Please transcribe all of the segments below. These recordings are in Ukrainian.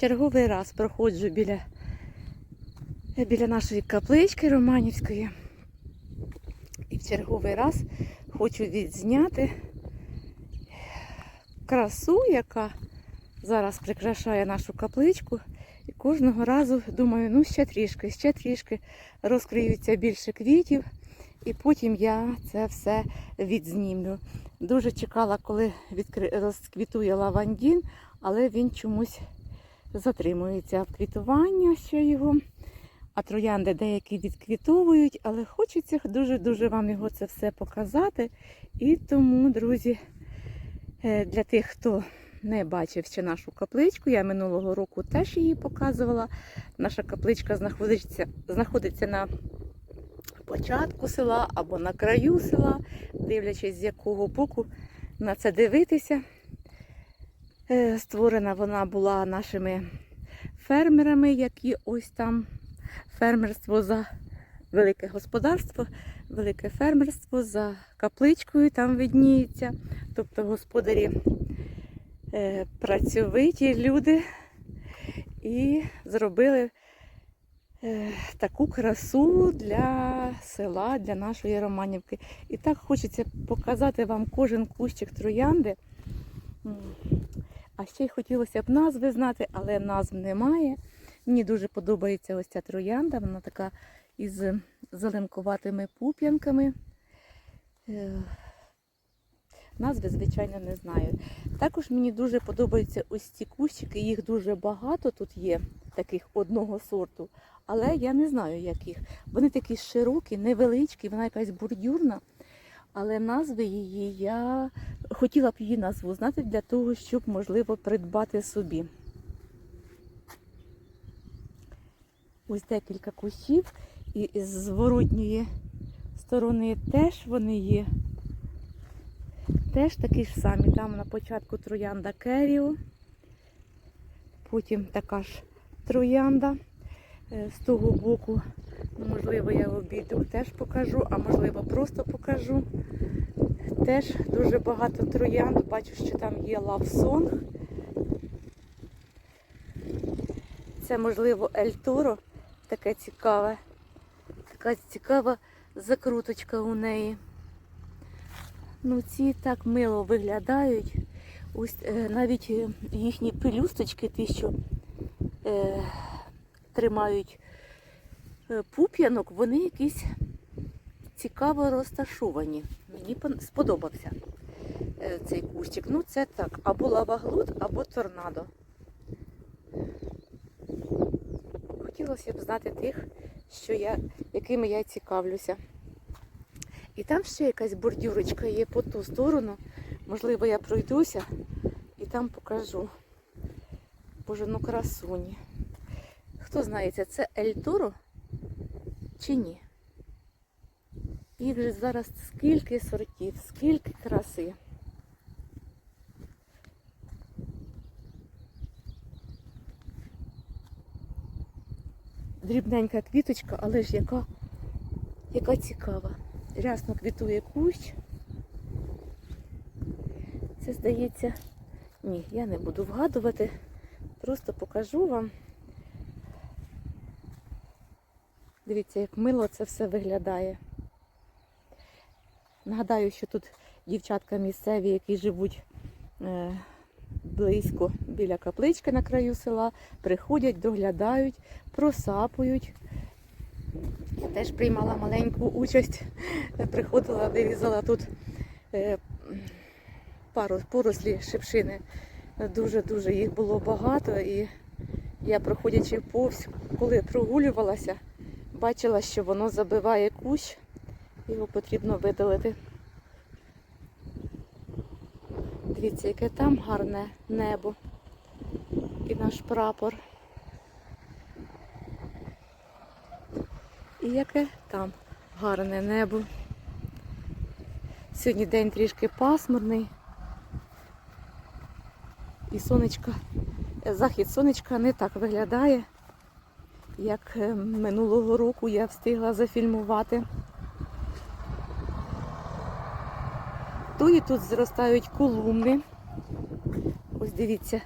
Черговий раз проходжу біля, біля нашої каплички Романівської. І в черговий раз хочу відзняти красу, яка зараз прикрашає нашу капличку. І кожного разу думаю, ну ще трішки, ще трішки розкриються більше квітів, і потім я це все відзнімлю. Дуже чекала, коли розквітує лавандін, але він чомусь затримується квітування ще його. А троянди деякі відквітовують, але хочеться дуже-дуже вам його це все показати. І тому, друзі, е, для тих, хто не бачив ще нашу капличку, я минулого року теж її показувала. Наша капличка знаходиться, знаходиться на початку села або на краю села, дивлячись, з якого боку на це дивитися. Е, Створена вона була нашими фермерами, які ось там фермерство за велике господарство, велике фермерство за капличкою там видніється. Тобто господарі е, працьовиті люди і зробили е, таку красу для села, для нашої Романівки. І так хочеться показати вам кожен кущик троянди. А ще й хотілося б назви знати, але назв немає. Мені дуже подобається ось ця троянда, вона така із зеленкуватими пуп'янками. Е, Назви, звичайно, не знаю. Також мені дуже подобаються ось ці кущики, їх дуже багато тут є, таких одного сорту, але я не знаю яких. Вони такі широкі, невеличкі, вона якась бордюрна. Але назви її я хотіла б її назву знати для того, щоб, можливо, придбати собі. Ось декілька кущів, і з зворотньої сторони теж вони є. Теж такі ж самі. Там на початку троянда Керіо, потім така ж троянда. Е, З того боку, можливо, я обійду, теж покажу, а можливо, просто покажу. Теж дуже багато троянд. Бачу, що там є лавсонг. Це, можливо, Ельторо, таке цікаве. Така цікава закруточка у неї. Ну, ці так мило виглядають. Ось е, навіть е, їхні пелюсточки, ті, що е, тримають е, пуп'янок, вони якісь цікаво розташовані. Мені сподобався е, цей кущик. Ну, це так, або лаваглут, або торнадо. Хотілося б знати тих, що я, якими я цікавлюся. І там ще якась бордюрочка є по ту сторону. Можливо, я пройдуся і там покажу. Боже, ну красуні. Хто знає, це це Ельторо чи ні? Їх же зараз скільки сортів, скільки краси. Дрібненька квіточка, але ж яка, яка цікава. Рясно квітує кущ. Це здається, ні, я не буду вгадувати. Просто покажу вам. Дивіться, як мило це все виглядає. Нагадаю, що тут дівчатка місцеві, які живуть е, близько біля каплички на краю села, приходять, доглядають, просапують. Я теж приймала маленьку участь, приходила, вирізала тут е, пару порослі шипшини. Дуже-дуже їх було багато і я, проходячи повз, коли прогулювалася, бачила, що воно забиває кущ, його потрібно видалити. Дивіться, яке там гарне небо і наш прапор. І яке там гарне небо. Сьогодні день трішки пасмурний. І сонечко, е, захід сонечка не так виглядає, як е, минулого року я встигла зафільмувати. То і тут зростають колумни. Ось дивіться.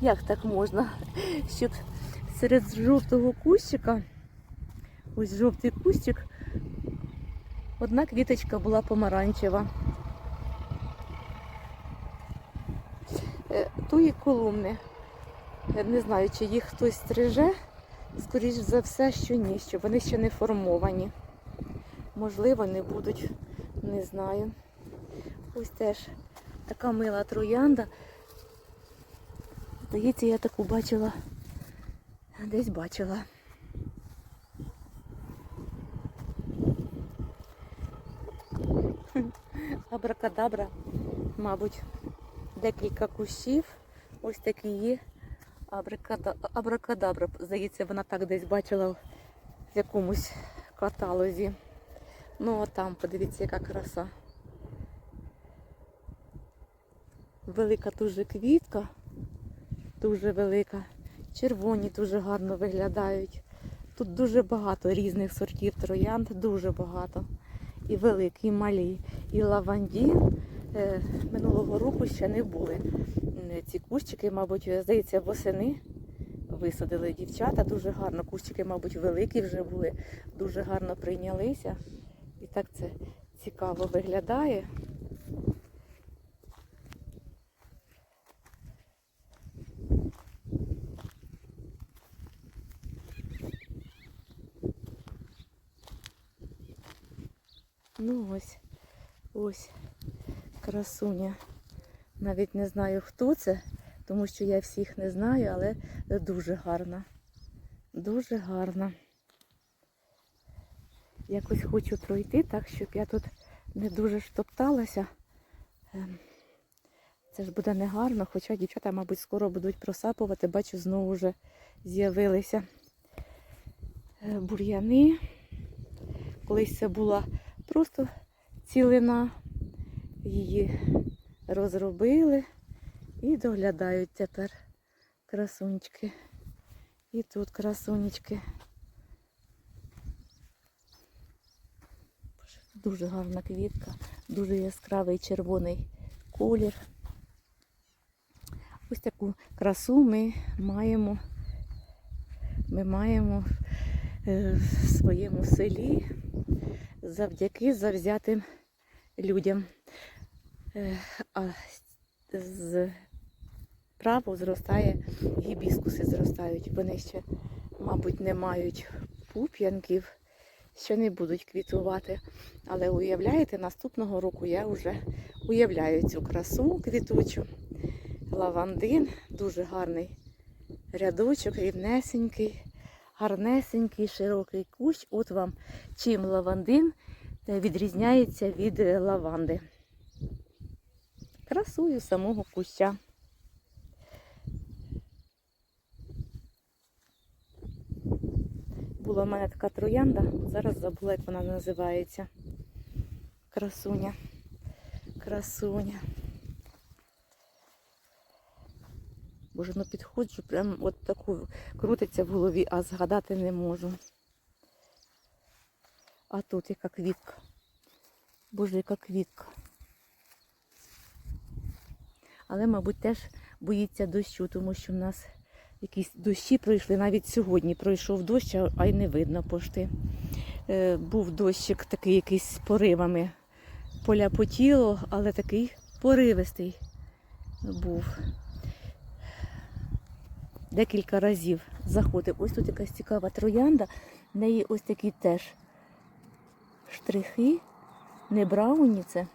Як так можна? Щоб серед жовтого кущика, ось жовтий кущик, одна квіточка була помаранчева. Е, Тої колумни. Не знаю, чи їх хтось стриже. Скоріш за все, що ні, що вони ще не формовані. Можливо, не будуть, не знаю. Ось теж така мила троянда. Здається, я таку бачила. Десь бачила. Абракадабра, мабуть, декілька кущів. Ось такі є. Абракадабра, здається, вона так десь бачила в якомусь каталозі. Ну, а там, подивіться, яка краса. Велика дуже квітка, дуже велика. Червоні дуже гарно виглядають. Тут дуже багато різних сортів троянд, дуже багато. І великі, і малі. І лавандін е, минулого року ще не були. Ці кущики, мабуть, здається, восени висадили дівчата. Дуже гарно. Кущики, мабуть, великі вже були, дуже гарно прийнялися. І так це цікаво виглядає. Ну ось, ось красуня. Навіть не знаю, хто це, тому що я всіх не знаю, але дуже гарна. Дуже гарна. Якось хочу пройти так, щоб я тут не дуже штопталася. Ем, Це ж буде негарно, хоча дівчата, мабуть, скоро будуть просапувати. Бачу, знову вже з'явилися е, бур'яни. Колись це була просто цілина. Її розробили і доглядають тепер красунечки. І тут красунечки. Дуже гарна квітка, дуже яскравий червоний колір. Ось таку красу ми маємо. Ми маємо е, в своєму селі завдяки завзятим людям. Е, А з право зростає, гібіскуси зростають. Вони ще, мабуть, не мають пуп'янків, ще не будуть квітувати. Але уявляєте, наступного року я вже уявляю цю красу квітучу. Лавандин, дуже гарний рядочок, рівнесенький, гарнесенький, широкий кущ. От вам чим лавандин відрізняється від лаванди. Красую самого куща. Була в мене така троянда, зараз забула, як вона називається. Красуня. Красуня. Боже, ну підходжу, прям от таку крутиться в голові, а згадати не можу. А тут яка квітка. Боже, яка квітка. Але, мабуть, теж боїться дощу, тому що в нас якісь дощі пройшли. Навіть сьогодні пройшов дощ, а- й не видно пошти. Е, був дощик такий якийсь поривами. Поля потіло, але такий поривистий був. Декілька разів заходив. Ось тут якась цікава троянда. В неї ось такі теж штрихи. Не брауні це.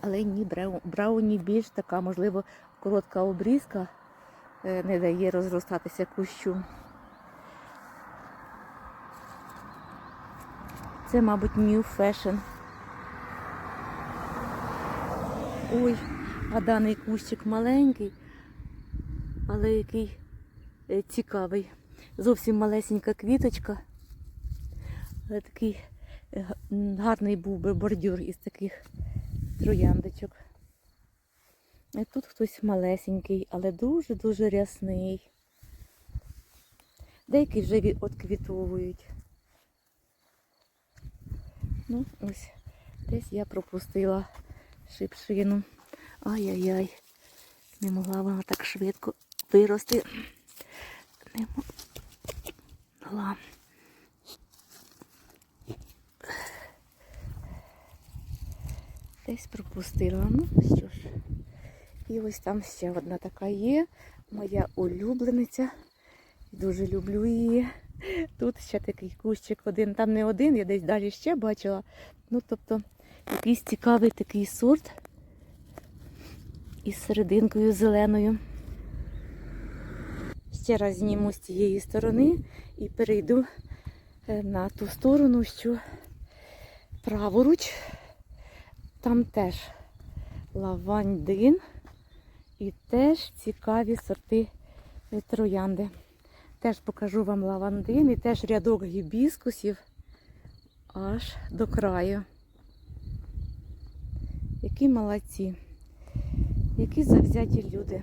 Але ні, брауні більш така, можливо, коротка обрізка не дає розростатися кущу. Це, мабуть, New Fashion. Ой, а даний кущик маленький, але який е, цікавий. Зовсім малесенька квіточка. Але такий е, гарний був би бордюр із таких трояндочок. І тут хтось малесенький, але дуже-дуже рясний. Деякі вже ві- отквітовують. Ну, ось десь я пропустила шипшину. Ай-яй-яй. Не могла вона так швидко вирости. Не могла. Десь пропустила. Ну, що ж. І ось там ще одна така є. Моя улюблениця. Дуже люблю її. Тут ще такий кущик один. Там не один, я десь далі ще бачила. Ну, тобто, якийсь цікавий такий сорт із серединкою зеленою. Ще раз зніму з цієї сторони і перейду е, на ту сторону, що праворуч. Там теж лавандин і теж цікаві сорти троянди. Теж покажу вам лавандин і теж рядок гібіскусів аж до краю. Які молодці, які завзяті люди.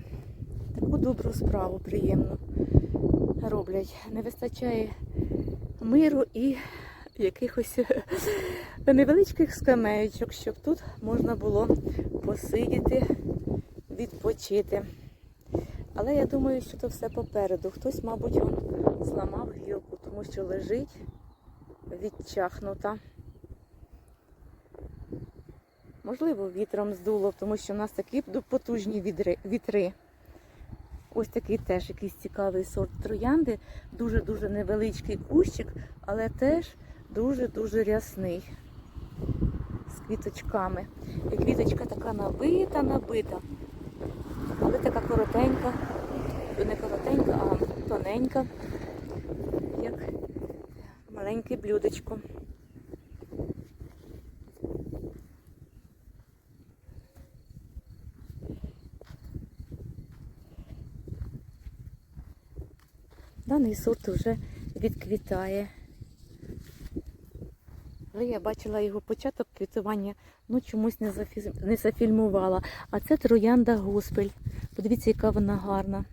Таку добру справу приємну роблять. Не вистачає миру і якихось невеличких скамеєчок, щоб тут можна було посидіти, відпочити. Але я думаю, що це все попереду. Хтось, мабуть, он зламав гілку, тому що лежить відчахнута. Можливо, вітром здуло, тому що в нас такі потужні вітри. Ось такий теж якийсь цікавий сорт троянди. Дуже-дуже невеличкий кущик, але теж дуже-дуже рясний. З квіточками. І квіточка така набита, набита. Але така коротенька. Не коротенька, а тоненька, як маленьке блюдечко. Даний сорт вже відквітає. Але я бачила його початок квітування, ну чомусь не, зафі- не зафільмувала. А це троянда госпель. Подивіться, яка вона гарна.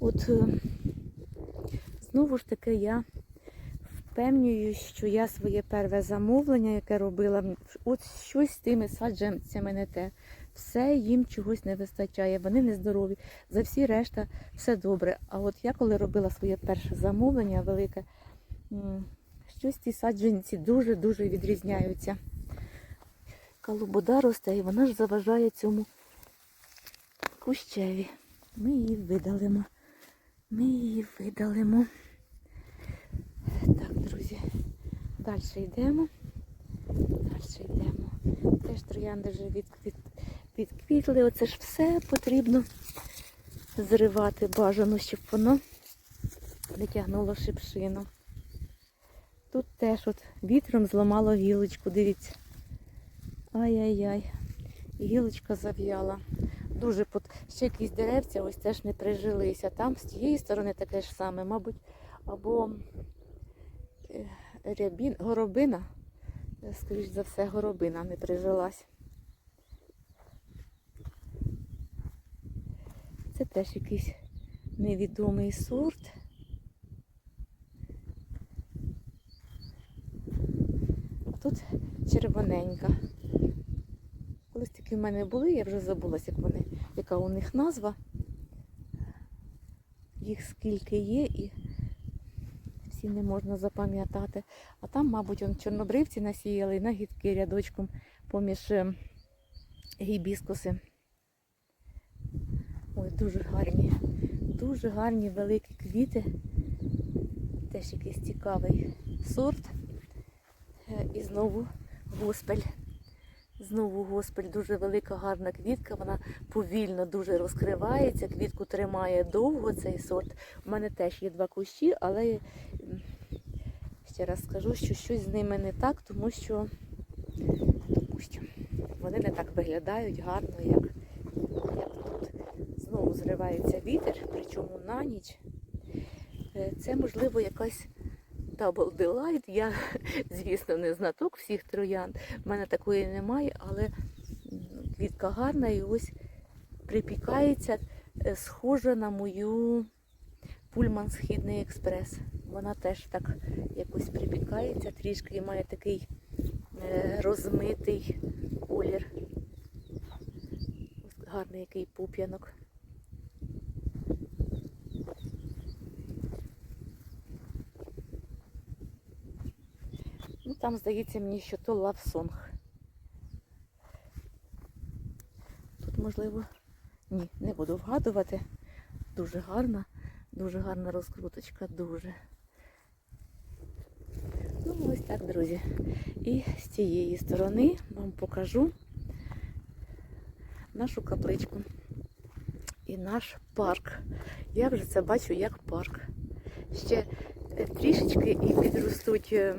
От е, знову ж таки я впевнюю, що я своє перше замовлення, яке робила, от щось з тими саджанцями не те. Все їм чогось не вистачає, вони нездорові. За всі решта все добре. А от я коли робила своє перше замовлення велике, щось ці саджанці дуже-дуже відрізняються. Калубода росте і вона ж заважає цьому кущеві. Ми її видалимо. Ми її видалимо. Так, друзі, далі йдемо. Далі йдемо. Теж троянди вже від, від, відквітли. Оце ж все потрібно зривати бажано, щоб воно не тягнуло шипшину. Тут теж от вітром зламало гілочку, дивіться. Ай-яй-яй. Гілочка зав'яла. Дуже пот... ще якісь деревця ось теж не прижилися. Там з тієї сторони таке ж саме, мабуть, або е, рябін, горобина, Е, скоріш за все, горобина не прижилась. Це теж якийсь невідомий сорт. А тут червоненька. Колись такі в мене були, я вже забулася, як вони, яка у них назва. Їх скільки є і всі не можна запам'ятати. А там, мабуть, он чорнобривці насіяли нагідки рядочком поміж е, гібіскуси. Ой, дуже гарні, дуже гарні великі квіти. Теж якийсь цікавий сорт. Е, І знову госпель. Знову госпель, дуже велика гарна квітка, вона повільно дуже розкривається, квітку тримає довго цей сорт. У мене теж є два кущі, але ще раз скажу, що щось з ними не так, тому що, вони не так виглядають гарно, як, як тут. Знову зривається вітер, причому на ніч. Е, Це, можливо, якась Double Delight. Я, звісно, не знаток всіх троянд. У мене такої немає, але квітка гарна і ось припікається, е, схожа на мою Пульман Східний експрес. Вона теж так якось припікається трішки і має такий е, розмитий колір. Гарний який пуп'янок. Там здається мені, що то лавсонг. Тут, можливо, ні, не буду вгадувати. Дуже гарна, дуже гарна розкруточка, дуже. Ну, ось так, друзі. І з цієї сторони вам покажу нашу капличку і наш парк. Я вже це бачу як парк. Ще трішечки і підростуть е,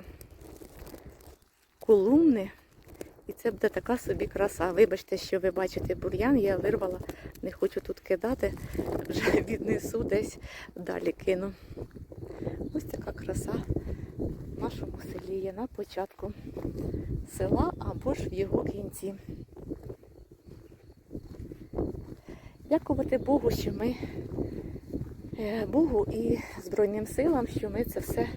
колумни, і це буде така собі краса. Вибачте, що ви бачите бур'ян, я вирвала, не хочу тут кидати, вже віднесу десь далі кину. Ось така краса в нашому селі є на початку села або ж в його кінці. Дякувати Богу, що ми е, Богу і Збройним силам, що ми це все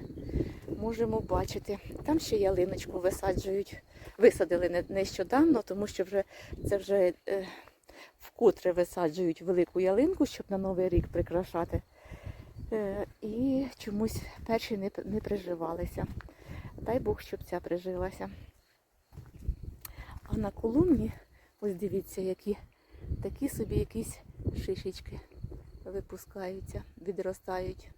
можемо бачити. Там ще ялиночку висаджують. Висадили нещодавно, тому що вже це вже е, вкотре висаджують велику ялинку, щоб на Новий рік прикрашати. Е, і чомусь перші не, не приживалися. Дай Бог, щоб ця прижилася. А на колумні, ось дивіться, які такі собі якісь шишечки випускаються, відростають.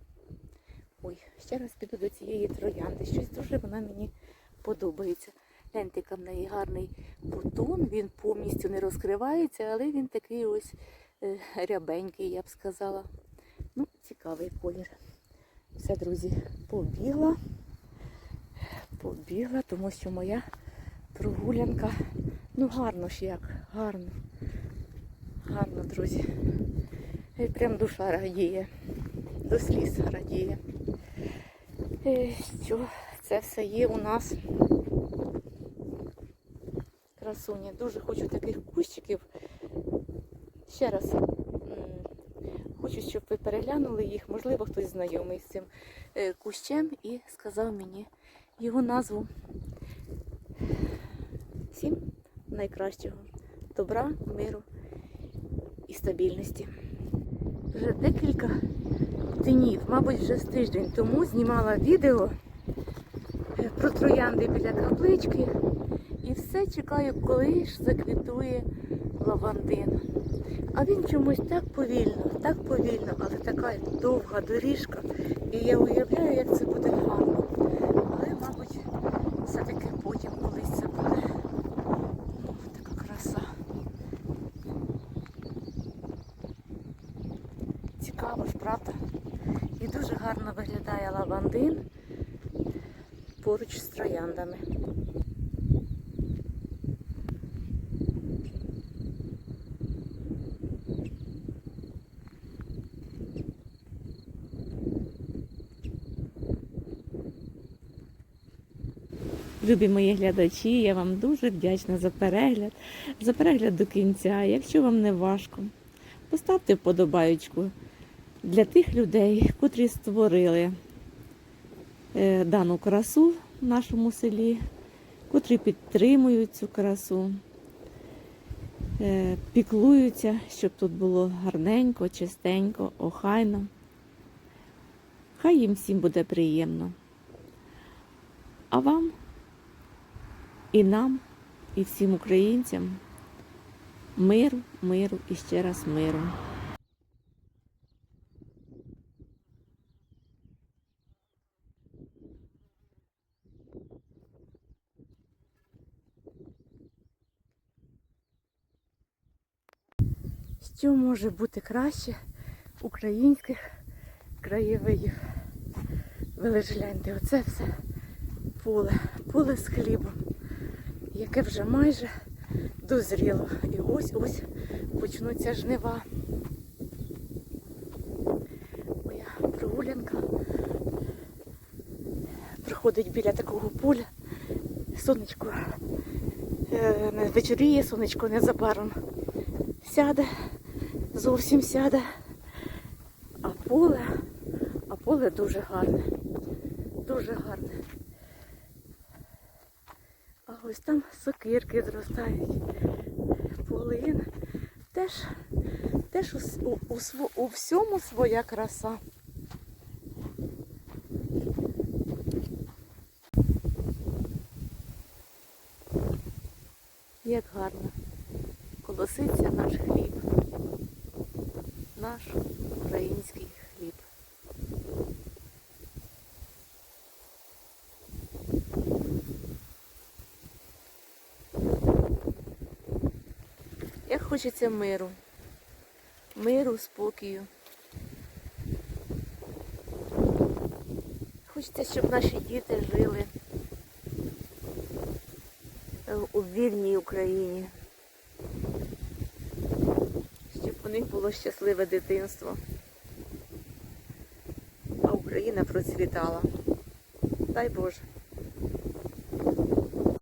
Ой, ще раз піду до цієї троянди. Щось дуже вона мені подобається. Гляньте, в неї гарний бутон, він повністю не розкривається, але він такий ось е, рябенький, я б сказала. Ну, цікавий колір. Все, друзі, побігла. Побігла, тому що моя прогулянка, ну гарно ж як, гарно. Гарно, друзі. Прям душа радіє. До сліз радіє. Е, Що це все є у нас. Красуні. Дуже хочу таких кущиків. Ще раз хочу, щоб ви переглянули їх. Можливо, хтось знайомий з цим е, кущем і сказав мені його назву. Всім найкращого. Добра, миру і стабільності. Вже декілька днів, мабуть, вже з тиждень тому знімала відео е, про троянди біля каплички. І все чекаю, коли ж заквітує лавандин. А він чомусь так повільно, так повільно, але така довга доріжка. І я уявляю, як це буде гарно. Але, мабуть, все-таки потім колись це буде. Ну, така краса. Цікаво ж, правда? І дуже гарно виглядає лавандин поруч з трояндами. Любі мої глядачі, я вам дуже вдячна за перегляд, за перегляд до кінця. Якщо вам не важко, поставте вподобаючку для тих людей, котрі створили е, дану красу в нашому селі, котрі підтримують цю красу, е, піклуються, щоб тут було гарненько, чистенько, охайно. Хай їм всім буде приємно. А вам і нам, і всім українцям миру, миру і ще раз миру. Що може бути краще українських краєвидів? Ви лише гляньте, оце все поле, поле з хлібом, яке вже майже дозріло. І ось ось почнуться жнива. Моя прогулянка проходить біля такого поля. Сонечко е, не вечоріє, сонечко незабаром сяде, зовсім сяде. А поле, а поле дуже гарне. Дуже гарне. Ось там сокирки зростають. Полин. Теж теж у, у, у всьому своя краса. Як гарно колоситься наш хліб, наш український. Хочеться миру, миру, спокою. Хочеться, щоб наші діти жили у вільній Україні. Щоб у них було щасливе дитинство. А Україна процвітала. Дай Боже.